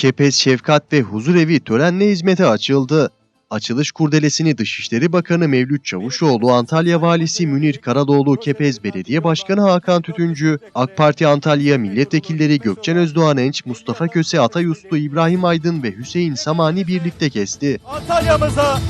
Kepez Şefkat ve Huzurevi törenle hizmete açıldı. Açılış kurdelesini Dışişleri Bakanı Mevlüt Çavuşoğlu, Antalya Valisi Münir Karadoğlu, Kepez Belediye Başkanı Hakan Tütüncü, AK Parti Antalya Milletvekilleri Gökçen Özdoğan Enç, Mustafa Köse Atayuslu, İbrahim Aydın ve Hüseyin Samani birlikte kesti. Antalya'mıza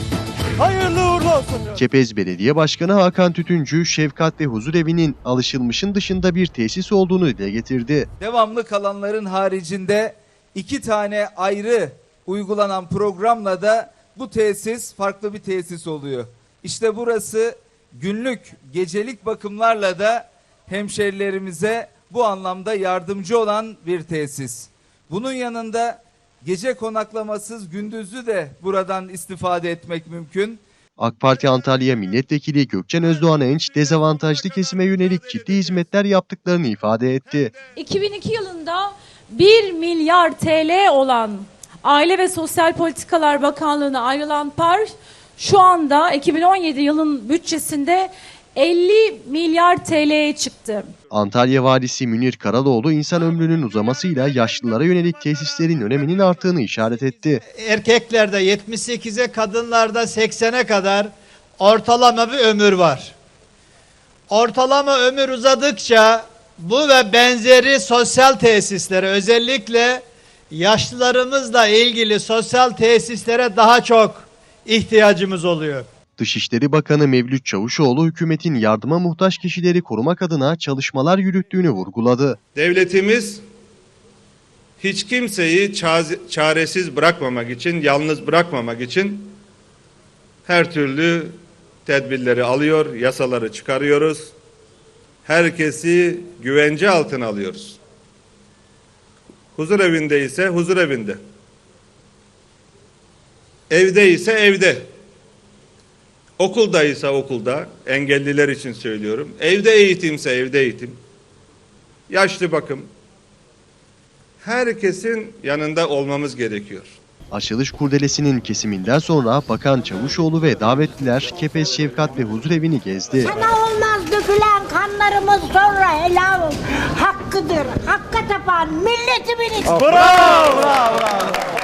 hayırlı uğurlu olsun. Kepez Belediye Başkanı Hakan Tütüncü, Şefkat ve Huzurevi'nin alışılmışın dışında bir tesis olduğunu dile getirdi. devamlı kalanların haricinde iki tane ayrı uygulanan programla da bu tesis farklı bir tesis oluyor. İşte burası günlük gecelik bakımlarla da hemşerilerimize bu anlamda yardımcı olan bir tesis. Bunun yanında gece konaklamasız gündüzü de buradan istifade etmek mümkün. AK Parti Antalya Milletvekili Gökçen Özdoğan Enç, dezavantajlı kesime yönelik ciddi hizmetler yaptıklarını ifade etti. 2002 yılında 1 milyar TL olan Aile ve Sosyal Politikalar Bakanlığı'na ayrılan par şu anda 2017 yılın bütçesinde 50 milyar TL'ye çıktı. Antalya Valisi Münir Karadoğlu insan ömrünün uzamasıyla yaşlılara yönelik tesislerin öneminin arttığını işaret etti. erkeklerde 78'e kadınlarda 80'e kadar ortalama bir ömür var. Ortalama ömür uzadıkça bu ve benzeri sosyal tesislere özellikle yaşlılarımızla ilgili sosyal tesislere daha çok ihtiyacımız oluyor. Dışişleri Bakanı Mevlüt Çavuşoğlu hükümetin yardıma muhtaç kişileri korumak adına çalışmalar yürüttüğünü vurguladı. Devletimiz hiç kimseyi çaresiz bırakmamak için, yalnız bırakmamak için her türlü tedbirleri alıyor, yasaları çıkarıyoruz. Herkesi güvence altına alıyoruz. Huzur evinde ise huzur evinde. Evde ise evde. Okulda ise okulda, engelliler için söylüyorum. Evde eğitimse evde eğitim. Yaşlı bakım. Herkesin yanında olmamız gerekiyor. Açılış kurdelesinin kesiminden sonra Bakan Çavuşoğlu ve davetliler Kepez Şefkat ve Huzurevi'ni gezdi. Sana olmaz dökülen kanlarımız sonra helal hakkıdır. Hakka tapan milletimin için. Bravo, bravo, bravo.